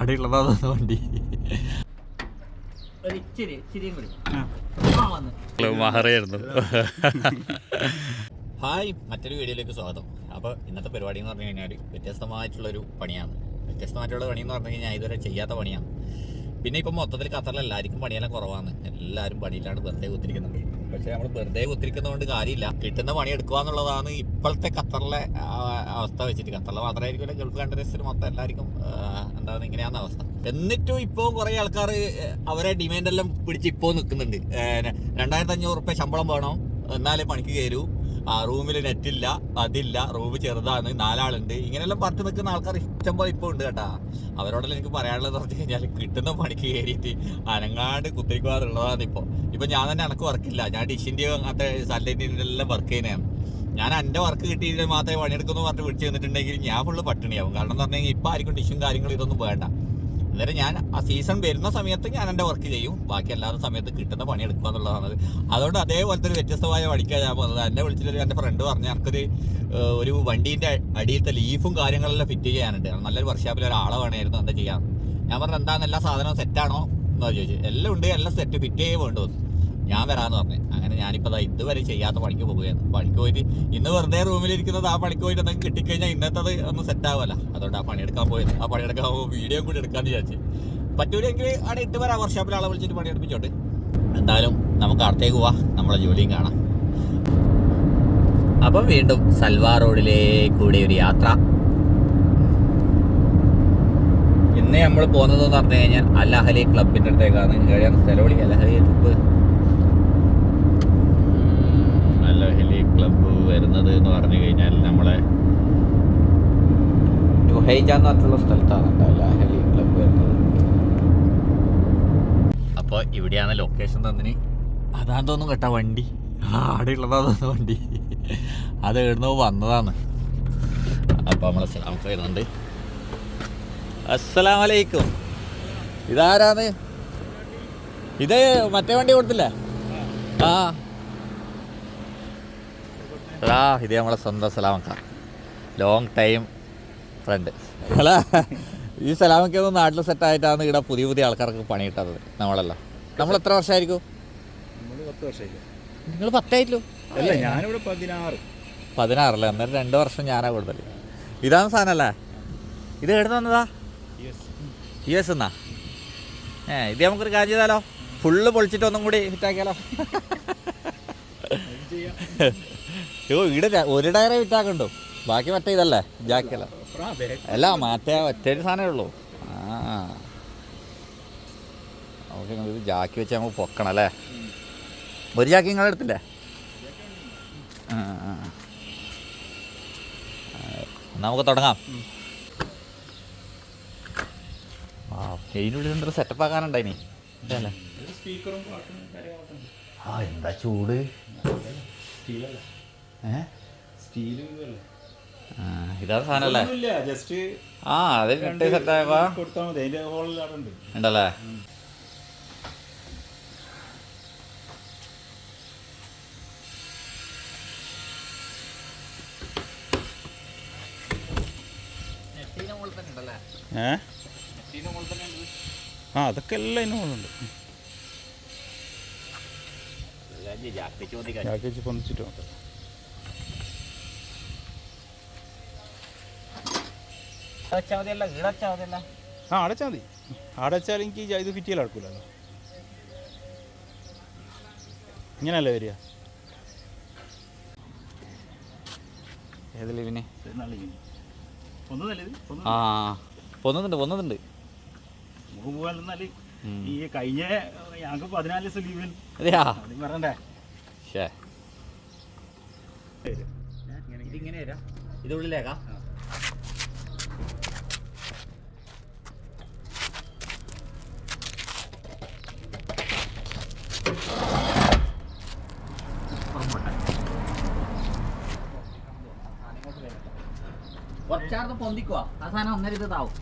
ആടെയുള്ളതാണ് വണ്ടി മഹറയായിരുന്നു. ഹായ് മറ്റൊരു വീഡിയോയിലേക്ക് സ്വാഗതം. അപ്പോൾ ഇന്നത്തെ പരിപാടി എന്ന് പറഞ്ഞു കഴിഞ്ഞാൽ വ്യത്യസ്തമായിട്ടുള്ളൊരു പണിയാണ്. വ്യത്യസ്തമായിട്ടുള്ള പണി എന്ന് പറഞ്ഞു കഴിഞ്ഞാൽ ഇതുവരെ ചെയ്യാത്ത പണിയാണ്. പിന്നെ ഇപ്പം മൊത്തത്തിൽ ഖത്തറിൽ എല്ലാവർക്കും പണിയെല്ലാം കുറവാണ്. എല്ലാവരും പണിയിലാണ് വെറുതെ കുത്തിരിക്കുന്നത്. പക്ഷേ നമ്മൾ വെറുതെ കുത്തിരിക്കുന്നതുകൊണ്ട് കാര്യമില്ല. കിട്ടുന്ന പണി എടുക്കുക എന്നുള്ളതാണ് ഇപ്പോഴത്തെ ഖത്തറിലെ അവസ്ഥ വെച്ചിട്ട്. ഖത്തറിൽ മാത്രമായിരിക്കും ഗൾഫ് കൺട്രീസിൽ മൊത്തം എല്ലാവർക്കും എന്താണ് ഇങ്ങനെയാണ് അവസ്ഥ. എന്നിട്ടും ഇപ്പോൾ കുറേ ആൾക്കാർ അവരെ ഡിമാൻഡ് എല്ലാം പിടിച്ച് ഇപ്പോൾ നിൽക്കുന്നുണ്ട്. രണ്ടായിരത്തി അഞ്ഞൂറ് റുപ്യ ശമ്പളം വേണം? എന്നാലേ പണിക്ക് കയറൂ. ആ റൂമിൽ നെറ്റില്ല അതില്ല റൂം ചെറുതാണ് നാലാളുണ്ട്. ഇങ്ങനെയെല്ലാം പറഞ്ഞു നിൽക്കുന്ന ആൾക്കാർ ഇഷ്ടം പോലെ ഇപ്പോൾ ഉണ്ട് കേട്ടാ. അവരോടെല്ലാം എനിക്ക് പറയാനുള്ളത് പറഞ്ഞു കഴിഞ്ഞാൽ കിട്ടുന്ന പണിക്ക് കയറിയിട്ട് അനങ്ങാണ്ട് കുത്തിരിക്കാറുള്ളതാണ് ഇപ്പോൾ ഇപ്പൊ ഞാൻ തന്നെ എനക്ക് വർക്കില്ല. ഞാൻ ഡിഷിന്റെ അങ്ങനത്തെ സല്ലറ്റിന്റെ എല്ലാം വർക്ക് ചെയ്യുന്നതാണ് ഞാൻ എന്റെ വർക്ക് കിട്ടിയിട്ട് മാത്രമേ പണിയെടുക്കുന്നു പറഞ്ഞിട്ട് വിളിച്ചു തന്നിട്ടുണ്ടെങ്കിൽ ഞാൻ ഫുള്ള് പട്ടിണിയാവും. കാരണം എന്ന് പറഞ്ഞു കഴിഞ്ഞാൽ ഇപ്പം ആർക്കും ഡിഷും കാര്യങ്ങളും ഇതൊന്നും വേണ്ട. അന്നേരം ഞാൻ ആ സീസൺ വരുന്ന സമയത്ത് ഞാൻ എന്റെ വർക്ക് ചെയ്യും. ബാക്കി അല്ലാത്ത സമയത്ത് കിട്ടുന്ന പണി എടുക്കുക എന്നുള്ളതാണ്. അതുകൊണ്ട് അതേപോലത്തെ ഒരു വ്യത്യസ്തമായ പണിക്കാണ് ഞാൻ പോകുന്നത്. എന്നെ വിളിച്ചിട്ട് എന്റെ ഫ്രണ്ട് പറഞ്ഞു എനിക്കൊരു ഒരു വണ്ടീന്റെ അടിയിലത്തെ ലീഫും കാര്യങ്ങളെല്ലാം ഫിറ്റ് ചെയ്യാനുണ്ട്. നല്ലൊരു വർക്ക്ഷോപ്പിൽ ഒരാളെ വേണമായിരുന്നു എന്താ ചെയ്യാൻ. ഞാൻ പറഞ്ഞു എന്താണെന്ന് എല്ലാ സാധനവും സെറ്റാണോ എന്നാ ചോദിച്ചു. എല്ലാം ഉണ്ട്. എല്ലാം സെറ്റ് ഫിറ്റ് ചെയ്യേ വേണ്ടു ഞാൻ വരാമെന്ന് പറഞ്ഞു. അങ്ങനെ ഞാനിപ്പോൾ ദാ ഇതുവരെ ചെയ്യാത്ത പണിക്ക് പോവുകയാണ്. പണിക്ക് പോയിട്ട് ഇന്ന് വെറുതെ റൂമിലിരിക്കുന്നത് ആ പണിക്ക് പോയിട്ട് എന്തെങ്കിലും കിട്ടിക്കഴിഞ്ഞാൽ ഇന്നത്തത് ഒന്ന് സെറ്റ് ആവുമല്ല. അതുകൊണ്ട് ആ പണിയെടുക്കാൻ പോയത്. ആ പണിയെടുക്കാൻ വീഡിയോ കൂടി എടുക്കാന്ന് വിചാരിച്ചു. പറ്റൂലെങ്കിൽ അവിടെ ഇട്ട് വരാം. വർക്ക്ഷോപ്പിൽ ആളെ വിളിച്ചിട്ട് പണിയെടുപ്പിച്ചോട്ട് എന്തായാലും നമുക്ക് അടുത്തേക്ക് പോവാം. നമ്മളെ ജോലിയും കാണാം. അപ്പം വീണ്ടും സൽവാർ റോഡിലേക്കൂടെ ഒരു യാത്ര. ഇന്ന് നമ്മൾ പോകുന്നത് എന്ന് പറഞ്ഞു കഴിഞ്ഞാൽ അലഹലി ക്ലബിന്റെ അടുത്തേക്കാണ്. കഴിയാൻ സ്ഥലം വിളി അലഹലി ക്ലബ്ബ് അലഹലി ക്ലബ്ബ് വരുന്നത് എന്ന് പറഞ്ഞു കഴിഞ്ഞാൽ നമ്മളെ എന്ന് പറഞ്ഞിട്ടുള്ള സ്ഥലത്താണ് വരുന്നത്. അപ്പോൾ ഇവിടെയാണ് ലൊക്കേഷൻ തന്നിന്. അതാന്ന് തോന്നുന്നു കേട്ടോ വണ്ടി. ആടെ അവിടെ ഉള്ളതാ തോന്നുന്നു വണ്ടി. അത് എവിടുന്നോ വന്നതാണ്. അപ്പോൾ നമ്മളെ നമുക്ക് വരുന്നുണ്ട്. അസ്സലാമലൈക്കും. ഇതാരാണ് ഇത് മറ്റേ വണ്ടി കൊടുത്തില്ലേ? ആ. ആ ഇത് നമ്മളെ സ്വന്തം സലാമക്ക. ലോങ് ടൈം ഫ്രണ്ട് അല്ല ഈ സലാമക്കൊന്നും നാട്ടിൽ സെറ്റായിട്ടാണ് ഇവിടെ പുതിയ പുതിയ ആൾക്കാർക്ക് പണി കിട്ടാത്തത് നമ്മളല്ല. നമ്മൾ എത്ര വർഷമായിരിക്കും? നിങ്ങൾ പത്തായില്ലോ അല്ല ഞാനിവിടെ പതിനാറ്. പതിനാറല്ലേ? അന്നേരം രണ്ട് വർഷം ഞാനാ കൂടുതൽ ഇതാണ് സാധനമല്ലേ? ഇത് എവിടെ വന്നതാ? U S. എന്നാ ഏ ഇത് നമുക്കൊരു കാര്യം ചെയ്താലോ? ഫുള്ള് പൊളിച്ചിട്ട് ഒന്നും കൂടി ഹിറ്റാക്കിയാലോ യോ ഇവിടെ ഒരു ടയറേ വിറ്റാക്കണ്ടോ ബാക്കി മറ്റേ ഇതല്ലേ ജാക്കല്ല അല്ല മറ്റേ ഒറ്റൊരു സാധനമേ ഉള്ളൂ. ആ. ഓക്കെ ഇത് ജാക്കി വെച്ച് നമുക്ക് പൊക്കണം അല്ലേ? ഒരു ജാക്കി നിങ്ങളെ എടുത്തില്ലേ ആ ആ. ആ, എന്നാ നമുക്ക് തുടങ്ങാം. ആ ഇതിനുള്ളിൽ എന്തൊരു സെറ്റപ്പ് ആക്കാനുണ്ടായിനി ഉണ്ട്. ആ എന്താ ചൂട്? സ്റ്റീലല്ല ഇതാണ് സാധനല്ലേ? ആ അത് കെട്ടി സെറ്റായപ്പാ ഉണ്ടല്ലേ? ഏ? ആ അതൊക്കെ എല്ലാം അതിന് മുകളിലുണ്ട്. ജാക്കി വെച്ച് പൊന്നിച്ചിട്ട് നോക്കാം ആ അടച്ചാൽ മതി അടച്ചാൽ എനിക്ക് ഇത് ഫിറ്റ് ചെയ്യാൻ നടക്കൂലല്ലോ ഇങ്ങനെയല്ലേ വരിക? ഏതല്ലേ പിന്നെ ആ പൊന്നുന്നുണ്ട് പൊന്നുന്നുണ്ട്. ഈ കഴിഞ്ഞ ഞങ്ങൾക്ക് പതിനാല് ദിവസം ലീവ് അതെയാ? അത് പറയണ്ടേ? ഇതിങ്ങനെ ഇത് കുറച്ചാർന്ന് പൊന്തിക്കുവാ. ആ സാധനം ഒന്നര ഇത് ഇതാവും.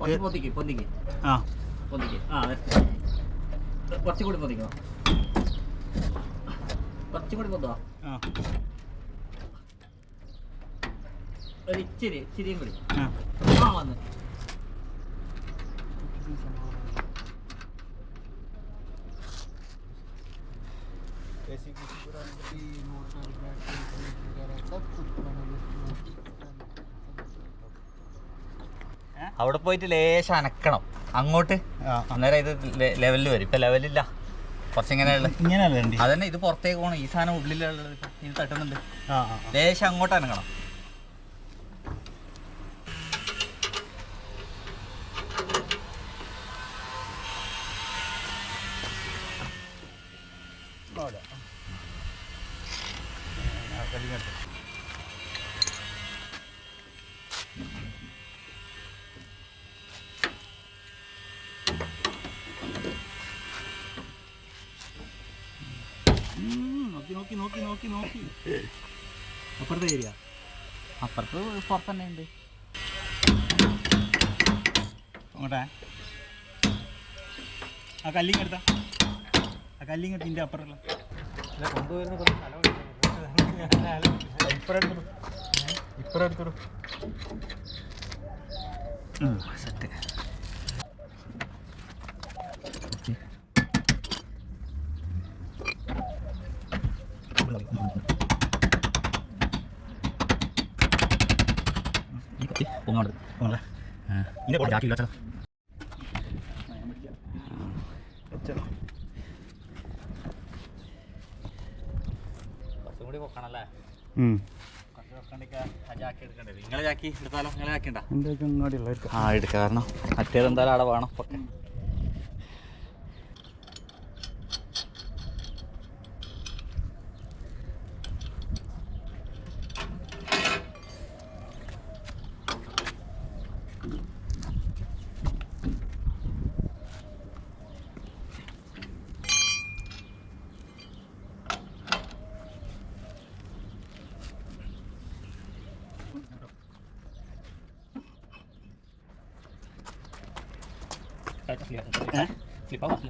കുറച്ച് പൊന്തിക്ക് പൊന്തിക്ക്. ആ. പൊന്തിക്ക്. ആ അതെ കുറച്ചുകൂടി പൊന്തിക്കോ കുറച്ചുകൂടി പൊന്തുവാ. ആ. ഒരു ഇച്ചിരി ഇച്ചിരിയും കൂടി. ആ. അവിടെ പോയിട്ട് ലേശം അനക്കണം. അങ്ങോട്ട്? അന്നേരം ഇത് ലെവലിൽ വരും. ഇപ്പൊ ലെവലില്ല കുറച്ചിങ്ങനെ ഇങ്ങനെയുള്ള ഇങ്ങനെയല്ലേ അതന്നെ ഇത് പുറത്തേക്ക് പോകണം ഈ സാധനം ഉള്ളിലുള്ളത് ഇത് തട്ടുന്നുണ്ട്. ലേശം അങ്ങോട്ട് അനങ്ങണം. നോക്കി നോക്കി നോക്കി നോക്കി. അപ്പുറത്തെ ഏരിയ. അപ്പുറത്ത് പുറത്ത് തന്നെ ഉണ്ട് അങ്ങോട്ടെ ആ കല്ലിങ് എടുത്ത ആ കല്ലിങ്ങെടുത്ത് ഇതിന്റെ അപ്പുറമുള്ള ഇപ്പുറം ഇപ്പുറം ഇപ്പറെടുത്തു സെറ്റ് കൂടി പൊക്കണല്ലേ കുറച്ച് പൊക്കണ്ടെങ്കിൽ ആ ജാക്കി കാരണം മറ്റേതെന്തായാലും ജാക്കി വേണം നിങ്ങളെ എന്തായാലും അവിടെ വേണം പൊക്കെ ഫ്ലിപ്പാവും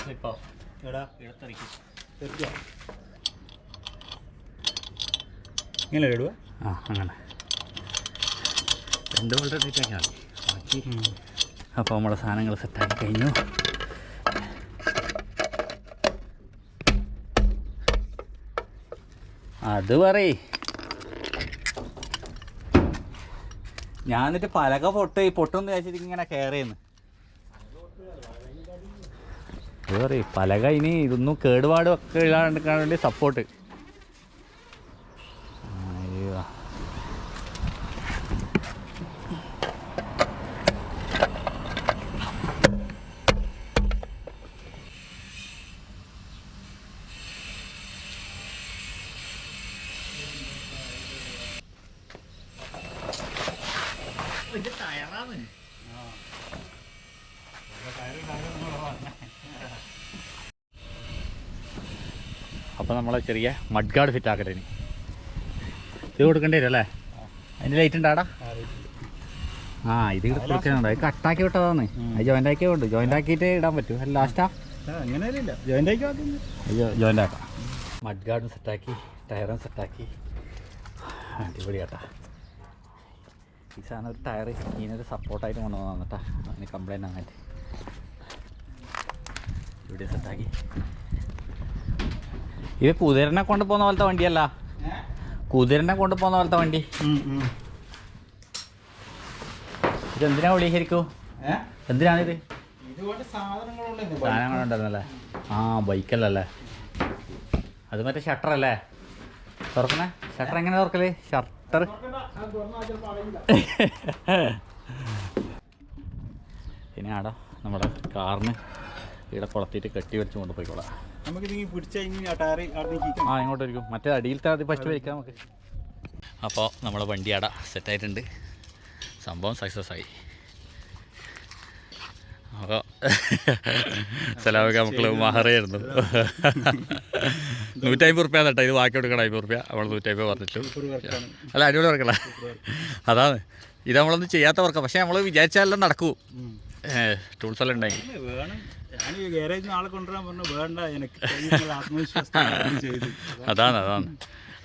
ഫ്ലിപ്പാവും എടാ ഇടത്തെറിക്കും ഇങ്ങനെ ഇടുക ആ അങ്ങനെ രണ്ട് ബോൾട്ട് ഇട്ടിട്ടൊക്കെയാണ് ബാക്കി അപ്പോൾ നമ്മുടെ സാധനങ്ങൾ സെറ്റാക്കി കഴിഞ്ഞു അത് പറയ് ഞാൻ എന്നിട്ട് പലക പൊട്ട് പൊട്ടെന്ന് വിചാരിച്ചിട്ട് ഇങ്ങനെ കയറിയെന്ന് പലക ഇനി ഇതൊന്നും കേടുപാടും ഒക്കെ ഇല്ലാണ്ട് സപ്പോർട്ട് അയ്യോ അപ്പോൾ നമ്മളെ ചെറിയ മഡ് ഗാർഡ് ഫിറ്റ് ആക്കട്ടെ ഇനി. ഇത് കൊടുക്കേണ്ടി വരും അല്ലേ? അതിന്റെ ലൈറ്റ് ഉണ്ടാടാ. ആ ഇത് കൊടുക്കുന്നുണ്ട് അത് കട്ടാക്കി വിട്ടതാണ് അത് ജോയിന്റ് ആക്കിയേ ഉണ്ട് ജോയിന്റ് ആക്കിയിട്ട് ഇടാൻ പറ്റും. അല്ല ലാസ്റ്റാ ജോയിന്റ് ആക്കാം മഡ് ഗാർഡും സെറ്റാക്കി ടയറും സെറ്റാക്കി അടിപൊളി കേട്ടാ ഈ സാധനം ഒരു ടയർ ഇതിനൊരു സപ്പോർട്ടായിട്ട് കൊണ്ടുവന്നു കേട്ടാ അതിന് കംപ്ലൈന്റ് അങ്ങായിട്ട് ഇവിടെ സെറ്റാക്കി ഇത് കുതിരനെ കൊണ്ടുപോകുന്ന പോലത്തെ വണ്ടിയല്ല. കുതിരനെ കൊണ്ടുപോകുന്ന പോലത്തെ വണ്ടി. ഇതെന്തിനാ വിളി ശരിക്കും? എന്തിനാണിത്? സാധനങ്ങളുണ്ടായിരുന്നല്ലേ? ആ ബൈക്കല്ലല്ലേ? അത് മറ്റേ ഷട്ടർ അല്ലേ തുറക്കണേ? ഷട്ടർ എങ്ങനെ തുറക്കൽ? ഷട്ടർ. പിന്നെ ആടാ നമ്മുടെ കാറിന് ഇവിടെ കൊളത്തിയിട്ട് കെട്ടി വെച്ച് കൊണ്ട് നമുക്ക് ആ ടയർ അവിടെ നീക്കി ആ ഇങ്ങോട്ട് വരിക്കും മറ്റേ അടിയിലത്തെ അത് ഫസ്റ്റ് വരിക്കാം നമുക്ക്. അപ്പോൾ നമ്മളെ വണ്ടി അട സെറ്റ് ആയിട്ടുണ്ട്. സംഭവം സക്സസ് ആയി. അപ്പോൾ സലാമൊക്കെ മക്കൾ മഹറയായിരുന്നു നൂറ്റമ്പത് റുപ്യ കേട്ടോ ഇത് ബാക്കി കൊടുക്കണം അമ്പത് റുപ്യ. നമ്മൾ നൂറ്റമ്പത് പറഞ്ഞിട്ടു. അല്ല അടിപൊളി വർക്കല്ല അതാണ്. ഇത് നമ്മളൊന്നും ചെയ്യാത്ത വർക്കാണ് പക്ഷേ നമ്മൾ വിചാരിച്ചാലെല്ലാം നടക്കൂ. ടൂൾസ് എല്ലാം ഉണ്ടായി വേണം. ഞാൻ ഈ ഗാരേജിൽ നാളെ കൊണ്ടുവരാൻ പറഞ്ഞു വേണ്ട എനിക്ക് കഴിയുന്നുള്ള ആത്മവിശ്വാസം ചെയ്തു. അതാണ് അതാണ്.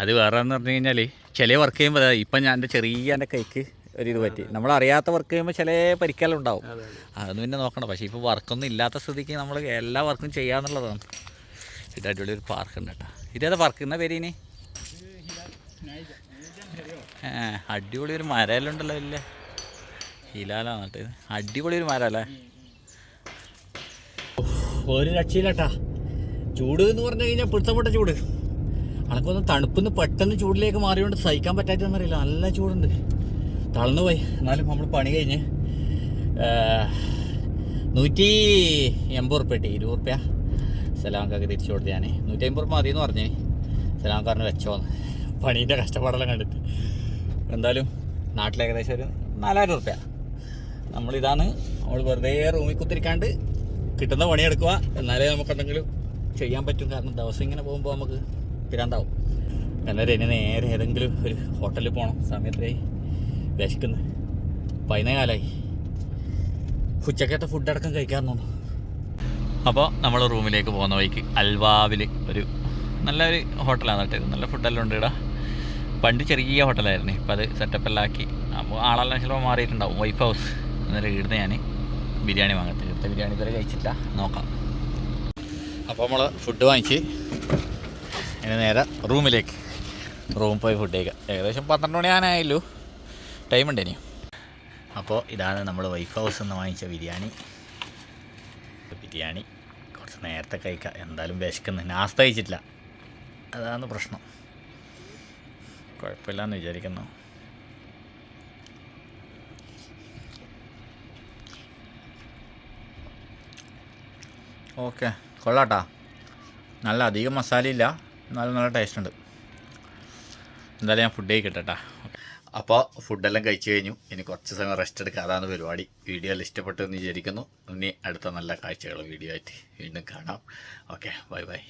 അത് വേറെ എന്ന് പറഞ്ഞു കഴിഞ്ഞാൽ ചില വർക്ക് ചെയ്യുമ്പോൾ ഇപ്പം ഞാൻ എന്റെ ചെറിയ എന്റെ കൈക്ക് ഒരു ഇത് പറ്റി. നമ്മൾ അറിയാത്ത വർക്ക് ചെയ്യുമ്പോൾ ചില പരിക്കെല്ലാം ഉണ്ടാവും. അതെ അതെ. അതൊന്നും പിന്നെ നോക്കണം. പക്ഷേ ഇപ്പോൾ വർക്കൊന്നും ഇല്ലാത്ത സ്ഥിതിക്ക് നമ്മൾ എല്ലാ വർക്കും ചെയ്യാന്നുള്ളതാണ്. ഇത് അടിപൊളി ഒരു പാർക്ക് ഉണ്ട് കേട്ടോ. ഇതേതാ പാർക്ക് എന്നാ പേര് ഇനി? അടിപൊളി ഒരു മരമെല്ലാം ഉണ്ടല്ലോ ഇല്ല ഹിലാലാണ് കേട്ടോ ഇത് അടിപൊളി ഒരു മരം അല്ലേ ഒരു രക്ഷയില്ലട്ടാ. ചൂട് എന്ന് പറഞ്ഞു കഴിഞ്ഞാൽ പിടുത്തപ്പെട്ട ചൂട്. അണക്കൊന്ന് തണുപ്പിന്ന് പെട്ടെന്ന് ചൂടിലേക്ക് മാറിയോണ്ട് സഹിക്കാൻ പറ്റാത്തറിയില്ല നല്ല ചൂടുണ്ട്. തളർന്നു പോയി. എന്നാലും നമ്മൾ പണി കഴിഞ്ഞ് നൂറ്റി എൺപത് ഉറുപ്പ്യ കിട്ടി. ഇരുപത് ഉറുപ്പ്യ. സലാംക്കൊക്കെ തിരിച്ചു കൊടുത്ത് ഞാൻ നൂറ്റി അമ്പത് ഉറുപ്പ്യ മതി എന്ന് പറഞ്ഞു. സലാംക്കാരന് വെച്ചോന്ന്. പണീന്റെ കഷ്ടപ്പാടെല്ലാം കണ്ടിട്ട്. എന്തായാലും നാട്ടിൽ ഏകദേശം ഒരു നാലായിരം ഉറുപ്പ്യ. നമ്മളിതാണ് നമ്മൾ വെറുതെ റൂമിൽ കുത്തിരിക്കാണ്ട് കിട്ടുന്ന പണിയെടുക്കുക. എന്നാലേ നമുക്ക് എന്തെങ്കിലും ചെയ്യാൻ പറ്റും. കാരണം ദിവസം ഇങ്ങനെ പോകുമ്പോൾ നമുക്ക് പിരാന്താവും. എന്നാലും ഇനി നേരെ ഏതെങ്കിലും ഒരു ഹോട്ടലിൽ പോകണം സമയത്തായി വിശക്കുന്നു. പതിനേ കാലമായി ഉച്ചക്കത്തെ ഫുഡ് അടക്കം കഴിക്കാറുണ്ടോ? അപ്പോൾ നമ്മൾ റൂമിലേക്ക് പോകുന്ന വഴിക്ക് അൽവാവിൽ ഒരു നല്ലൊരു ഹോട്ടലാണ് കേട്ടോ നല്ല ഫുഡെല്ലാം ഉണ്ട് ഇവിടെ. പണ്ട് ചെറിയ ഹോട്ടലായിരുന്നു. ഇപ്പോൾ അത് സെറ്റപ്പ് എല്ലാം ആക്കി. അപ്പോൾ ആളെല്ലാം ചിലപ്പോൾ മാറിയിട്ടുണ്ടാവും. വൈഫ് ഹൗസ് എന്നൊരു ഇവിടുന്ന് ഞാൻ ബിരിയാണി വാങ്ങട്ടെ ഇവിടുത്തെ ബിരിയാണി ഇതുവരെ കഴിച്ചില്ല നോക്കാം. അപ്പോൾ നമ്മൾ ഫുഡ് വാങ്ങിച്ച് ഇനി നേരെ റൂമിലേക്ക്. റൂം പോയി ഫുഡ് കഴിക്കാം. ഏകദേശം പന്ത്രണ്ട് മണി ആനായല്ലോ ടൈം ഉണ്ട് ഇനിയും അപ്പോൾ ഇതാണ് നമ്മൾ വൈഫ് ഹൗസ് നിന്ന് വാങ്ങിച്ച ബിരിയാണി. ബിരിയാണി കുറച്ച് നേരത്തെ കഴിക്കാം. എന്തായാലും വിശക്കുന്നു. നാസ്ത കഴിച്ചിട്ടില്ല അതാണ് പ്രശ്നം. കുഴപ്പമില്ലെന്ന് വിചാരിക്കുന്നു. ഓക്കെ കൊള്ളാട്ടാ. നല്ല അധികം മസാലയില്ല എന്നാലും നല്ല ടേസ്റ്റ് ഉണ്ട്. എന്തായാലും ഞാൻ ഫുഡ് കഴിക്കട്ടെ അപ്പോൾ ഫുഡെല്ലാം കഴിച്ചു കഴിഞ്ഞു. ഇനി കുറച്ച് സമയം റെസ്റ്റ് എടുക്കുക അതാണ് പരിപാടി. വീഡിയോ എല്ലാം ഇഷ്ടപ്പെട്ടു എന്ന് വിചാരിക്കുന്നു. ഇനി അടുത്ത നല്ല കാഴ്ചകൾ വീഡിയോ ആയിട്ട് വീണ്ടും കാണാം. Okay bye bye